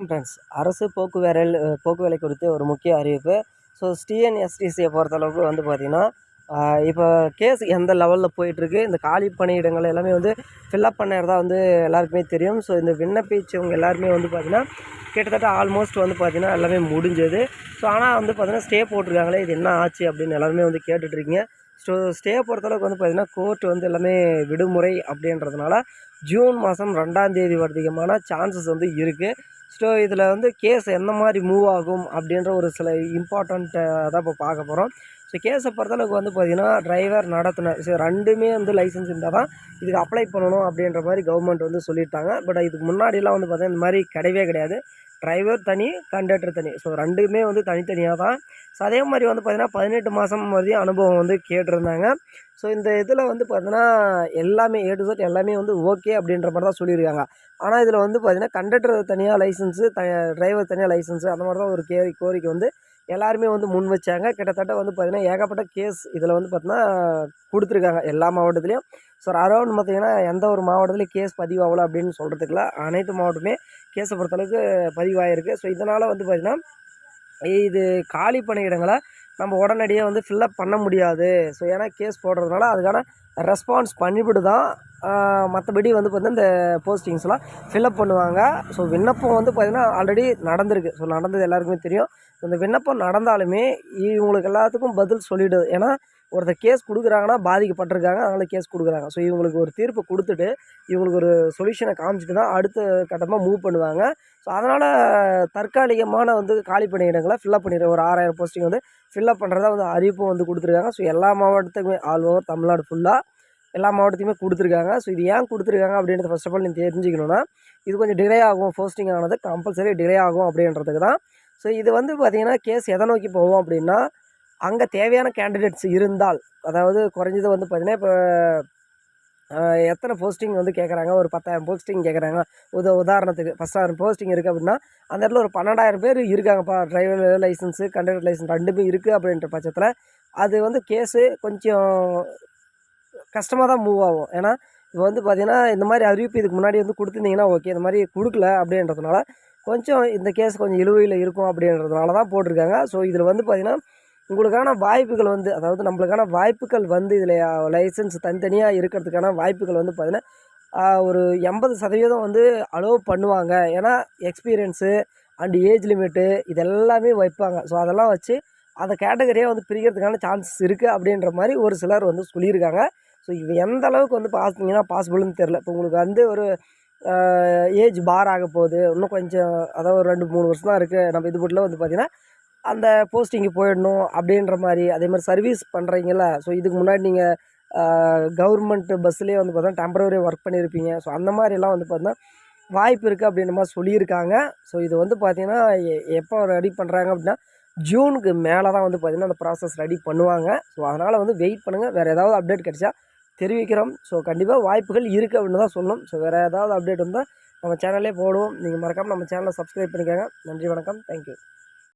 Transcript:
Friends அரசு போக்குவரல் போக்குவரத்து குறித்து ஒரு முக்கிய அறிவிப்பு. ஸோ டிஎன்எஸ்டிசியை பொறுத்தளவுக்கு வந்து பார்த்திங்கன்னா இப்போ கேஸ் எந்த லெவலில் போயிட்டுருக்கு இந்த காலி பணியிடங்கள் எல்லாமே வந்து ஃபில்அப் பண்ணுறதா வந்து எல்லாருக்குமே தெரியும். ஸோ இந்த விண்ணப்பிச்சவங்க எல்லாருமே வந்து பார்த்திங்கன்னா கிட்டத்தட்ட ஆல்மோஸ்ட் வந்து பார்த்திங்கன்னா எல்லாமே முடிஞ்சது. ஸோ ஆனால் வந்து பார்த்திங்கன்னா ஸ்டே போட்டிருக்காங்களே இது என்ன ஆச்சு அப்படின்னு எல்லாருமே வந்து கேட்டுட்ருக்கீங்க ஸோ ஸ்டே பொறுத்தளவுக்கு வந்து பார்த்திங்கன்னா கோர்ட் வந்து எல்லாமே விடுமுறை அப்படின்றதுனால ஜூன் மாதம் ரெண்டாம் தேதி வர்றதுக்குமான சான்சஸ் வந்து இருக்குது ஸோ இதில் வந்து கேஸ் எந்த மாதிரி மூவ் ஆகும் அப்படின்ற ஒரு சில இம்பார்ட்டண்ட்டை தான் இப்போ பார்க்க போகிறோம் ஸோ கேஸை பொறுத்தளவுக்கு வந்து பார்த்திங்கன்னா டிரைவர் நடத்தின ஸோ ரெண்டுமே வந்து லைசன்ஸ் இருந்தால் தான் இதுக்கு அப்ளை பண்ணணும் அப்படின்ற மாதிரி கவர்மெண்ட் வந்து சொல்லிட்டாங்க. பட் இதுக்கு முன்னாடிலாம் வந்து பார்த்திங்கன்னா இந்த மாதிரி கிடையவே கிடையாது. டிரைவர் தனி கண்டக்டர் தனி. ஸோ ரெண்டுமே வந்து தனித்தனியாக தான். ஸோ அதே மாதிரி வந்து பார்த்திங்கன்னா பதினெட்டு மாதம் வரையும் அனுபவம் வந்து கேட்டிருந்தாங்க. ஸோ இந்த இதில் வந்து பார்த்தீங்கன்னா எல்லாமே ஏ டு எல்லாமே வந்து ஓகே அப்படின்ற மாதிரி தான் சொல்லியிருக்காங்க. ஆனால் இதில் வந்து பார்த்திங்கன்னா கண்டக்டர் தனியாக லைசன்ஸு த டிரைவர் தனியாக லைசன்ஸு அந்த மாதிரி தான் ஒரு கே கோரிக்கை வந்து எல்லாருமே வந்து முன் வச்சாங்க. கிட்டத்தட்ட வந்து பார்த்திங்கன்னா ஏகப்பட்ட கேஸ் இதில் வந்து பார்த்தீங்கன்னா கொடுத்துருக்காங்க எல்லா மாவட்டத்துலேயும். ஸோ அரௌண்ட் பார்த்திங்கன்னா எந்த ஒரு மாவட்டத்துலேயும் கேஸ் பதிவாகல அப்படின்னு சொல்கிறதுக்குல அனைத்து மாவட்டமே கேஸை பொறுத்தளவுக்கு பதிவாகிருக்கு ஸோ இதனால் வந்து பார்த்திங்கன்னா இது காலி பணியிடங்களை நம்ம உடனடியாக வந்து ஃபில்லப் பண்ண முடியாது. ஸோ ஏன்னா கேஸ் போடுறதுனால அதுக்கான ரெஸ்பான்ஸ் பண்ணிவிட்டு தான் மற்றபடி வந்து பார்த்திங்கன்னா இந்த போஸ்டிங்ஸ்லாம் ஃபில்அப் பண்ணுவாங்க. ஸோ விண்ணப்பம் வந்து பார்த்திங்கன்னா ஆல்ரெடி நடந்திருக்கு. ஸோ நடந்தது எல்லாருக்குமே தெரியும். இந்த விண்ணப்பம் நடந்தாலுமே இவங்களுக்கு எல்லாத்துக்கும் பதில் சொல்லிவிடுது ஏன்னா ஒருத்தர் கேஸ் கொடுக்குறாங்கன்னா பாதிக்கப்பட்டிருக்காங்க. அதனால் கேஸ் கொடுக்குறாங்க. ஸோ இவங்களுக்கு ஒரு தீர்ப்பு கொடுத்துட்டு இவங்களுக்கு ஒரு சொல்யூஷனை காமிச்சிட்டு தான் அடுத்த கட்டமாக மூவ் பண்ணுவாங்க. ஸோ அதனால் தற்காலிகமான வந்து காலி பணியிடங்களை ஃபில்லப் பண்ணிடுற ஒரு ஆறாயிரம் போஸ்டிங் வந்து ஃபில்லப் பண்ணுறதா வந்து அறிவிப்பும் வந்து கொடுத்துருக்காங்க. ஸோ எல்லா மாவட்டத்துக்குமே ஆல் ஓவர் தமிழ்நாடு ஃபுல்லாக எல்லா மாவட்டத்தையுமே கொடுத்துருக்காங்க. ஸோ இது ஏன் கொடுத்துருக்காங்க அப்படின்றத ஃபஸ்ட் ஆஃப் ஆல் நீங்கள் தெரிஞ்சுக்கணுன்னா இது கொஞ்சம் டிலே ஆகும். போஸ்டிங் ஆனது கம்பல்சரி டிலே ஆகும் அப்படின்றதுக்கு தான் ஸோ இது வந்து பார்த்திங்கன்னா கேஸ் எதை நோக்கி போவோம் அப்படின்னா அங்கே தேவையான கேண்டிடேட்ஸ் இருந்தால் அதாவது குறைஞ்சது வந்து பார்த்திங்கன்னா இப்போ எத்தனை போஸ்டிங் வந்து கேட்குறாங்க ஒரு பத்தாயிரம் போஸ்டிங் கேட்குறாங்க உத உதாரணத்துக்கு ஃபஸ்ட்டாயிரம் போஸ்டிங் இருக்குது அப்படின்னா அந்த இடத்துல ஒரு பன்னெண்டாயிரம் பேர் இருக்காங்கப்பா. டிரைவர் லைசன்ஸு கண்டக்டர் லைசன்ஸ் ரெண்டுமே இருக்குது அப்படின்ற பட்சத்தில் அது வந்து கேஸு கொஞ்சம் கஷ்டமாக தான் மூவ் ஆகும். ஏன்னா இப்போ வந்து பார்த்திங்கன்னா இந்த மாதிரி அறிவிப்பு இதுக்கு முன்னாடி வந்து கொடுத்துருந்தீங்கன்னா ஓகே இந்த மாதிரி கொடுக்கல அப்படின்றதுனால கொஞ்சம் இந்த கேஸ் கொஞ்சம் இழுவையில் இருக்கும் அப்படின்றதுனால தான் போட்டிருக்காங்க. ஸோ இதில் வந்து பார்த்திங்கன்னா உங்களுக்கான வாய்ப்புகள் வந்து அதாவது நம்மளுக்கான வாய்ப்புகள் வந்து இதில் லைசன்ஸ் தனித்தனியாக இருக்கிறதுக்கான வாய்ப்புகள் வந்து பார்த்திங்கன்னா ஒரு எண்பது சதவீதம் வந்து அலோவ் பண்ணுவாங்க. ஏன்னா எக்ஸ்பீரியன்ஸு அண்ட் ஏஜ் லிமிட்டு இதெல்லாமே வைப்பாங்க. ஸோ அதெல்லாம் வச்சு அந்த கேட்டகரியாக வந்து பிரிக்கிறதுக்கான சான்சஸ் இருக்குது அப்படின்ற மாதிரி ஒரு சிலர் வந்து சொல்லியிருக்காங்க. ஸோ இது எந்த அளவுக்கு வந்து பார்த்தீங்கன்னா பாசிபிள்னு தெரில இப்போ உங்களுக்கு வந்து ஒரு ஏஜ் பார் ஆக போகுது. இன்னும் கொஞ்சம் அதாவது ஒரு ரெண்டு மூணு வருஷம் தான் இருக்குது நம்ம இது மட்டும் வந்து பார்த்திங்கன்னா அந்த போஸ்டிங்கு போயிடணும் அப்படின்ற மாதிரி அதே மாதிரி சர்வீஸ் பண்ணுறீங்கள ஸோ இதுக்கு முன்னாடி நீங்கள் கவர்மெண்ட் பஸ்ஸுலேயே வந்து பார்த்தா டெம்பரவரி ஒர்க் பண்ணியிருப்பீங்க ஸோ அந்த மாதிரிலாம் வந்து பார்த்தீங்கன்னா வாய்ப்பு இருக்குது அப்படின்ற மாதிரி சொல்லியிருக்காங்க. ஸோ இது வந்து பார்த்திங்கன்னா எப்போ ரெடி பண்ணுறாங்க அப்படின்னா ஜூனுக்கு மேலே தான் வந்து பார்த்திங்கன்னா அந்த ப்ராசஸ் ரெடி பண்ணுவாங்க. ஸோ அதனால் வந்து வெயிட் பண்ணுங்கள் வேறு ஏதாவது அப்டேட் கிடச்சா தெரிவிக்கிறோம். ஸோ கண்டிப்பாக வாய்ப்புகள் இருக்குது அப்படின்னு தான் சொல்லணும். ஸோ வேறு ஏதாவது அப்டேட் வந்தால் நம்ம சேனல்லே போடுவோம். நீங்கள் மறக்காமல் நம்ம சேனலை சப்ஸ்கிரைப் பண்ணிக்கோங்க. நன்றி வணக்கம். தேங்க்யூ